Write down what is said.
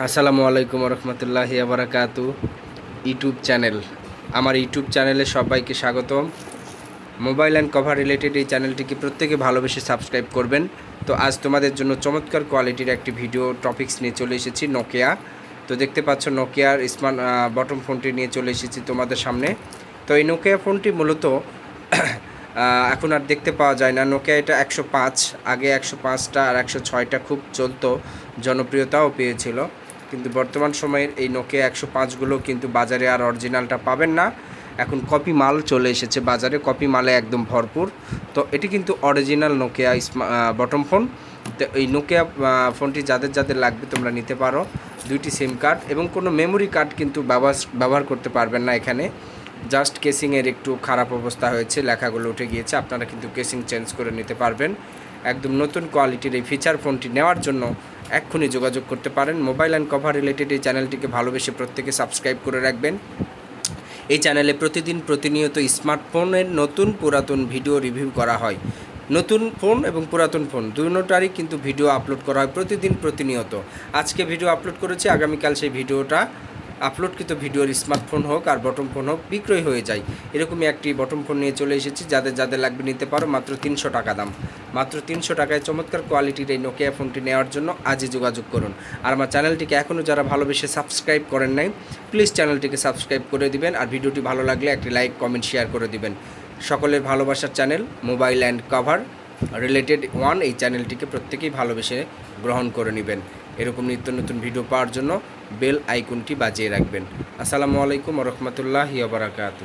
আসসালামু আলাইকুম রহমতুল্লাহ আবরাকাতু ইউটিউব চ্যানেল। আমার ইউটিউব চ্যানেলে সবাইকে স্বাগতম। মোবাইল অ্যান্ড কভার রিলেটেড এই চ্যানেলটিকে প্রত্যেকে ভালোবেসে সাবস্ক্রাইব করবেন। তো আজ তোমাদের জন্য চমৎকার কোয়ালিটির একটি ভিডিও টপিক্স নিয়ে চলে এসেছি, নোকিয়া। তো দেখতে পাচ্ছ নোকিয়ার স্মার্ট বটম ফোনটি নিয়ে চলে এসেছি তোমাদের সামনে। তো এই নোকিয়া ফোনটি মূলত এখন আর দেখতে পাওয়া যায় না। নোকিয়া এটা একশো পাঁচ, আগে একশো পাঁচটা আর একশো ছয়টা খুব চলতো, জনপ্রিয়তাও পেয়েছিল। কিন্তু বর্তমান সময়ের এই নোকিয়া একশো পাঁচগুলো কিন্তু বাজারে আর অরিজিনালটা পাবেন না। এখন কপি মাল চলে এসেছে বাজারে, কপি মালে একদম ভরপুর। তো এটি কিন্তু অরিজিনাল নোকিয়া বটম ফোন তো এই নোকিয়া ফোনটি যাদের যাদের লাগবে তোমরা নিতে পারো। দুইটি সিম কার্ড এবং কোনো মেমোরি কার্ড কিন্তু ব্যবহার ব্যবহার করতে পারবেন না এখানে। জাস্ট কেসিংয়ের একটু খারাপ অবস্থা হয়েছে, লেখাগুলো উঠে গিয়েছে। আপনারা কিন্তু কেসিং চেঞ্জ করে নিতে পারবেন। একদম নতুন কোয়ালিটির এই ফিচার ফোনটি নেওয়ার জন্য এক্ষুনি যোগাযোগ করতে পারেন। মোবাইল অ্যান্ড কভার রিলেটেড এই চ্যানেলটিকে ভালোবেসে প্রত্যেকে সাবস্ক্রাইব করে রাখবেন। এই চ্যানেলে প্রতিদিন প্রতিনিয়ত স্মার্টফোনের নতুন পুরাতন ভিডিও রিভিউ করা হয়। নতুন ফোন এবং পুরাতন ফোন দুটোটারই কিন্তু ভিডিও আপলোড করা হয় প্রতিদিন প্রতিনিয়ত। আজকে ভিডিও আপলোড করেছি, আগামীকাল সেই ভিডিওটা আপলোডকৃত ভিডিওর স্মার্টফোন হোক আর বটম ফোন হোক, বিক্রয় হয়ে যায়। এরকমই একটি বটম ফোন নিয়ে চলে এসেছি, যাদের যাদের লাগবে নিতে পারো মাত্র তিনশো টাকা দাম। মাত্র তিনশো টাকায় চমৎকার কোয়ালিটির এই নোকিয়া ফোনটি নেওয়ার জন্য আজই যোগাযোগ করুন। আর আমার চ্যানেলটিকে এখনও যারা ভালোবেসে সাবস্ক্রাইব করেন নাই প্লিজ চ্যানেলটিকে সাবস্ক্রাইব করে দিবেন আর ভিডিওটি ভালো লাগলে একটি লাইক কমেন্ট শেয়ার করে দিবেন। সকলের ভালোবাসার channel mobile and cover related one এই চ্যানেলটিকে প্রত্যেকেই ভালোবেসে গ্রহণ করে নেবেন। এরকম নিত্য নতুন ভিডিও পাওয়ার জন্য বেল আইকনটি বাজিয়ে রাখবেন। আসসালামু আলাইকুম রহমতুল্লাহ বারাকাতু